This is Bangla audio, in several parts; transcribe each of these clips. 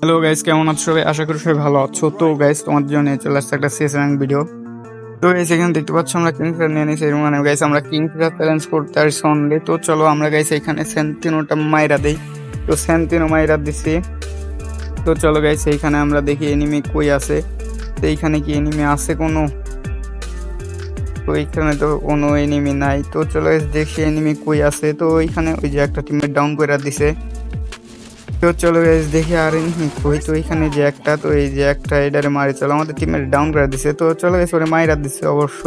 হ্যালো গাইস কেমন আছো? সবাই আশা করি সবাই ভালো আছো। তো গাইস তোমাদের জন্য চলে আসছে একটা শেষ র্যাঙ্ক ভিডিও তো গাইস এখানে দেখতে পাচ্ছ আমরা কিং ফিশার নিয়ে নিয়েছি মানে গাইস আমরা কিং ফিশার চ্যালেঞ্জ করতে আসছি অনলি তো চলো আমরা গাইস এখানে সেন্টিনোটা মাইরা দেই। তো সেন্টিনো মাইরা দিছি। তো চলো গাইস এইখানে আমরা দেখি এনিমি কই আছে। তো এইখানে কি এনিমি আছে কোনো? তো এইখানে তো কোনো এনিমি নাই। তো চলো দেখি এনিমি কই আছে। তো ওইখানে ওই যে একটা টিমের ডাউন করে দিছে। তো চলো গাইজ দেখি আর কই তো এখানে যে একটা, তো এই যে একটা, এটারে মারি। চলো, আমাদের টিমের ডাউন করে দিছে। তো চলো গাইজ ওরে মাইরা দিছে অবশ্য।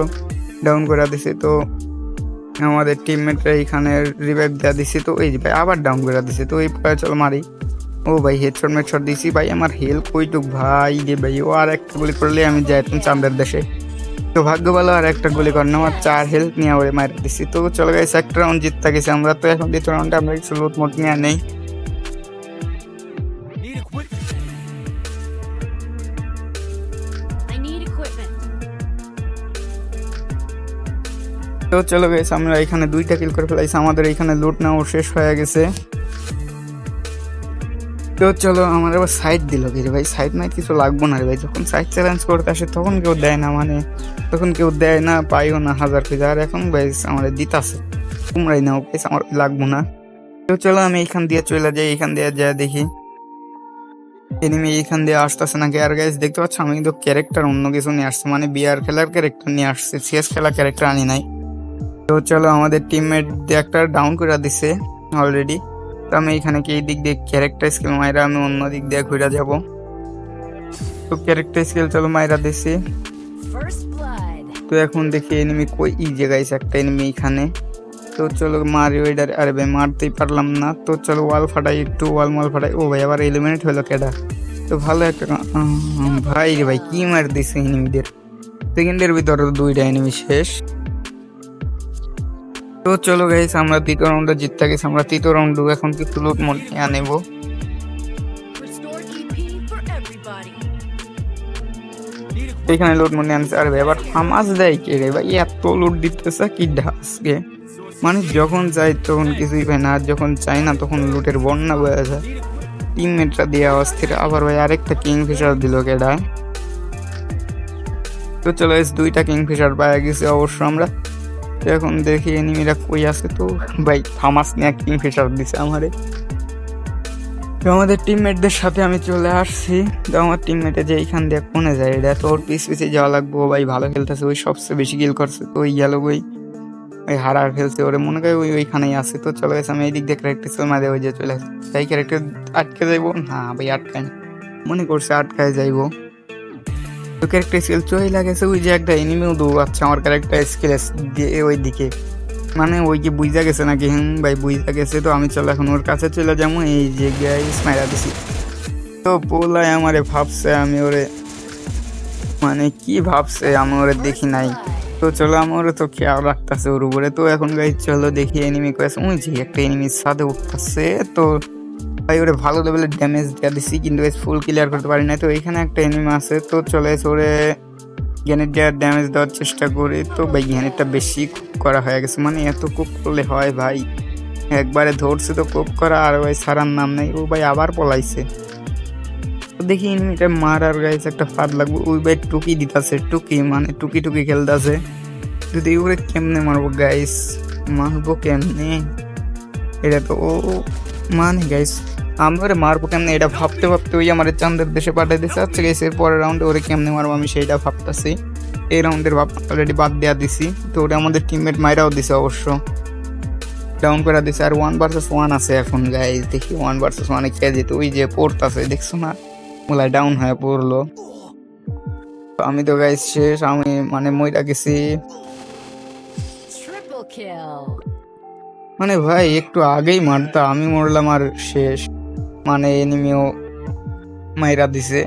ডাউন করে দিছে, তো আমাদের টিমমেটরা এখানে রিভাইভ দেওয়া দিছে। তো এই ভাই, আবার ডাউন করে দিছে। তো এই পরে চলো মারি। ও ভাই হেডশট মেডশট দিছি। ভাই, আমার হেল্প কইটুক ভাই রে ভাই, ও আর একটা গুলি করলে আমি যাইতাম চাঁদের দেশে। তো ভাগ্য ভালো, আর একটা গুলি করানো আমার চার হেল্প নিয়ে ওরে মারা দিছি। তো চলো গাইস একটা রাউন্ড জিততে গেছি আমরা। তো এখন দ্বিতীয় রাউন্ডে আমরা কিছু লুট মোট নিয়ে নেই। তো চলো গেছ আমরা এখানে দুইটা কিল করে ফেলাইছি। আমাদের এখানে লুট নেওয়া শেষ হয়ে গেছে। তো চলো, আমার আবার সাইড দিল কি ভাই? সাইড না কিছু লাগবো না রে ভাই। যখন সাইড চ্যালেঞ্জ করতে আসে, তখন কেউ দেয় না মানে তখন কেউ দেয় না, পাইও না হাজার পিজা আর এখন ভাইস আমাদের দিতাছে। তোমরাই নাও ভাইস আমার লাগবো না। তো চলো, আমি এইখান দিয়ে চলে যাই এইখান দিয়ে যা দেখি। এনিমি এইখান দিয়ে আসতেছে নাকি? আর গাইস দেখতে পাচ্ছ, আমি কিন্তু ক্যারেক্টার অন্য কিছু নিয়ে আসছে। মানে বিয়ার খেলার ক্যারেক্টার নিয়ে আসছে। সিএস খেলা ক্যারেক্টার আনি নাই। তো চলো আমাদের টিমমেট একটা ডাউন করে দিছে অলরেডি তো আমি এখানে কি এই দিক দিয়ে ক্যারেক্টার স্কিল মাইরা আমি অন্য দিক দিয়ে ঘুরে যাব। তো ক্যারেক্টার স্কিল চলো মাইরা দিছি। তো এখন দেখি এনিমি কই ই জায়গায় একটা এনিমি এখানে। তো চলো মারি ওইডার আরে ভাই মারতেই পারলাম না। তো চলো ওয়াল ফাটাই একটু ওয়াল মাল ফাটাই। ও ভাই আবার এলিমিনেট হলো কেডা? তো ভালো একটা ভাই রে ভাই কি মার দিছে এনিমিদের সেকেন্ডের ভিতরে দুইটা এনিমি শেষ। তো চলো গাইস আমরা তৃতীয় রাউন্ডে জিততে গেছি আমরা তৃতীয় রাউন্ড এখন কিছু লুট মোট নিয়ে নেব. এখানে লুট মনে আনছে। আরে আবার ফামাস দেয় কে রে ভাই? এত লুট দিতেছে, কি ঢাসকে মানে যখন যাই তখন কিছুই পায় না, আর যখন চাই না তখন লুটের বন্যা বয়ে যায়। টিমমেটরা দিয়ে অস্থির। আবার ভাই, আরেকটা কিং ফিশার দিল কেডা তো চলো এস দুইটা কিং ফিশার পাওয়া গেছে। অবশ্য আমরা এখন দেখি এনিমিরা কই আছে তো। ভাই ফামাস নিয়ে কিং ফিশার দিছে আমারে। তো আমাদের টিমমেটদের সাথে আমি চলে আসছি। তো আমার টিমমেটে যে এইখান দিয়ে কোনে যায়, এটা তো ওর পিছে যাওয়া লাগবো। ভাই ভালো খেলতেছে, ওই সবচেয়ে বেশি গিল করছে তো, ওই গেল ওই ওই হারা ফেলছে ওরে, মনে করে ওই ওইখানেই আছে। তো চলে গেছে আমি এই দিক দিয়ে ক্যারেক্টার মাঝে ওই যে চলে আসছে তাই ক্যারেক্টার আটকে যাইবো? না, ভাই, আটকায় না। মনে করছে আটকায় যাইবো। তো ক্যারেক্টার স্কিল চলে লাগেছে ওই যে একটা এনিমিও দৌড়াচ্ছে আমার ক্যারেক্টার স্কিল দিয়ে ওই দিকে মানে ওই কি বুঝা গেছে নাকি? হুম, ভাই বুঝা গেছে তো আমি চলো এখন ওর কাছে চলে যাব, এই যে গাইস মাইরা দিছি। তো পোলাই আমারে ভাবছে, আমি ওরে মানে কি ভাবছে আমি ওরে দেখি নাই। তো চলো আমার তো খেয়াল রাখতেছে ওর উপরে। তো এখন গাই চলো দেখি এনিমি কয়েছে ওই যে একটা এনিমির সাথে উঠতেছে তো ভাই, ওরে ভালো লেভেলের ড্যামেজ দেওয়া দিছি, কিন্তু ফুল ক্লিয়ার করতে পারি না তো এখানে একটা এনিমি আছে, তো চলে এসে ওরে গ্যানের দেওয়ার ড্যামেজ দেওয়ার চেষ্টা করি। তো ভাই গ্যানেরটা বেশি করা হয়ে গেছে মানে এত কুক করলে হয় ভাই। একবারে ধরছে তো কুক করা, আর ভাই, সারার নাম নেই। ও ভাই, আবার পলাইছে। দেখি এনিমিটা মার আর গাইছে একটা ফাঁদ লাগবে। ওই ভাই, টুকি দিতাছে, টুকি মানে টুকি টুকি খেলতেছে। যদি ওরে কেমনে মারবো গাইস মারবো কেমনে? এটা তো ও মানে গাইস আমি ওরে মারবো কেমনে? এটা ভাবতে ভাবতে ওই আমার চান্দের দেশে পাঠিয়ে দিচ্ছে আচ্ছা গেছে পরের রাউন্ডে ওরে কেমনে মারবো আমি সেইটা ভাবতেছি। এই রাউন্ডের ভাব অলরেডি বাদ দেওয়া দিছি। তো ওটা আমাদের টিমমেট মাইরাও দিছে অবশ্য। ডাউন করে দিছে। আর ওয়ান ভার্সেস ওয়ান আছে এখন গাই দেখি ওয়ান ভার্সেস ওয়ানে কে যেত ওই যে পড়তাছে দেখছ না? ওলা ডাউন হয়ে পড়ল। তো আমি তো গাইজ শেষ আমি মানে মইরা গেছি. মানে ভাই একটু আগেই মারতা আমি মরলাম আর শেষ। মানে এনিমিও মাইরা দিছে।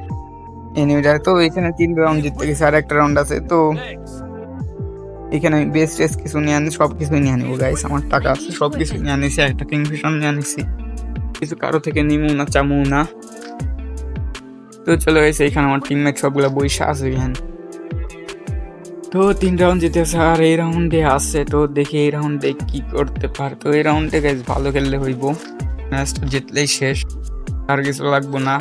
এনিমিটা তো এখানে তিন রাউন্ড জিততে গেছে, আর একটা রাউন্ড আছে, তো এখানে আমি বেস্ট টেস্ট কিছু নিয়ে আনি সব কিছু নিয়ে আনিবো গাইস আমার টাকা আছে সব কিছু নিয়ে আনিছি, একটা কিংফিশার নিয়ে আনিছি। কিছু কারও থেকে নিমু না, চামু না। তো চলে গেছে এখানে আমার টিমমেট সবগুলো বইসা আছে এখানে। তো তিন রাউন্ড জিতেছে, আর এই রাউন্ডে আছে, তো দেখি এই রাউন্ডে কি করতে পারে তো এই রাউন্ডে গাইজ ভালো খেললে হইব। ম্যাচটা জিতলেই শেষ। আর কিছু লাগবো না।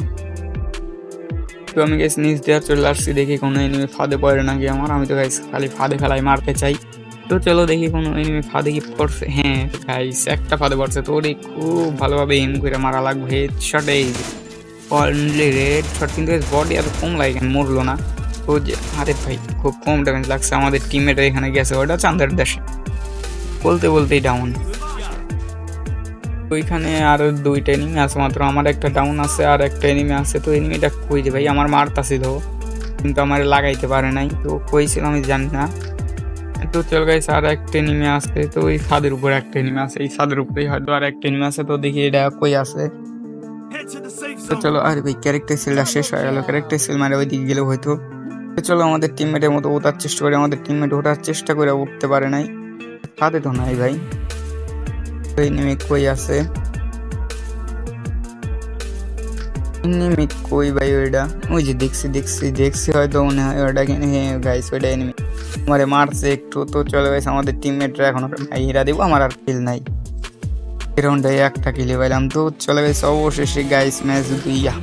তো আমি গাইস নিচ দেওয়া চলে আসছি, দেখি কোনো এনিমি ফাঁদে পড়ে নাকি আমার। আমি তো গাইস খালি ফাঁদে ফেলাই মারতে চাই। তো চলো দেখি কোনো এনিমি ফাঁদে কি পড়ছে। হ্যাঁ গাইস একটা ফাঁদে পড়ছে। তো ওরে খুব ভালোভাবে এম করে মারা লাগবে। হেড শটে অনলি রেড শট কিন্তু বডি এত কম লাগে মরলো না। তো যে, আরে ভাই, খুব কম ড্যামেজ লাগছে। আমাদের টিমমেট এখানে গেছে। ওটা চান্দার দেশে। বলতে বলতেই ডাউন ওইখানে আর দুইটা এনিমি আছে মাত্র। আমার একটা ডাউন আছে আর একটা এনিমি আছে। তো এনিমিটা কই যে ভাই? আমার মারতাছিল কিন্তু আমার লাগাইতে পারে নাই। তো কই ছিল আমি জানি না। তো চল গাইছে আর একটা এনিমি আছে। তো ওই ছাদের উপর একটা এনিমি আছে। এই ছাদের উপরেই হয়তো আর একটা এনিমি আছে। তো দেখি এটা কই আছে। তো চলো, আরে ভাই ক্যারেক্টার সেলটা শেষ হয়ে গেল। ক্যারেক্টার সেল মানে ওই দিকে গেলেও হয়তো। তো চলো, আমাদের টিমমেটের মতো ওঠার চেষ্টা করে। আমাদের টিমমেট ওঠার চেষ্টা করে উঠতে পারে নাই। তাতে তো নাই ভাই। নেমে কই আছে? এনিমি কই ভাই ওইটা ওই যে দেখছি দেখছি দেখছি হয়তো মনে হয় ওটা কিনে হ্যাঁ গাইস ওইটা এনিমি আমারে মারছে একটু তো চলে গেছে, আমাদের টিমমেটরা এখন হিরা দিব, আমার আর কিল নাই। রাউন্ডে একটা কিলে পাইলাম তো, চলে গেছে অবশেষে গাইস ম্যাচ দুইয়া।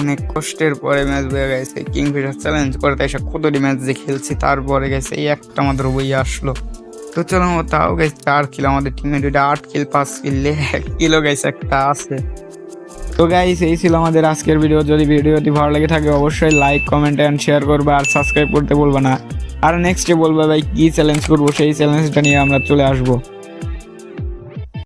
অনেক কষ্টের পরে ম্যাচ বয়ে গেছে কিংফিশার চ্যালেঞ্জ করতে এসে কতটি ম্যাচ যে খেলছি, তারপরে গেছে এই একটা মাত্র বই আসলো। তো চলো তাও গেছে চার কিলো আমাদের টিমের দুইটা আট কিল পাঁচ কিললে এক কিলো গেছে একটা আছে। তো গাইস এই ছিল আমাদের আজকের ভিডিও যদি ভিডিওটি ভালো লেগে থাকে, অবশ্যই লাইক কমেন্ট অ্যান্ড শেয়ার করবে, আর সাবস্ক্রাইব করতে বলবে না। আর নেক্সটে বলবে, ভাই, কী চ্যালেঞ্জ করব? সেই চ্যালেঞ্জটা নিয়ে আমরা চলে আসব।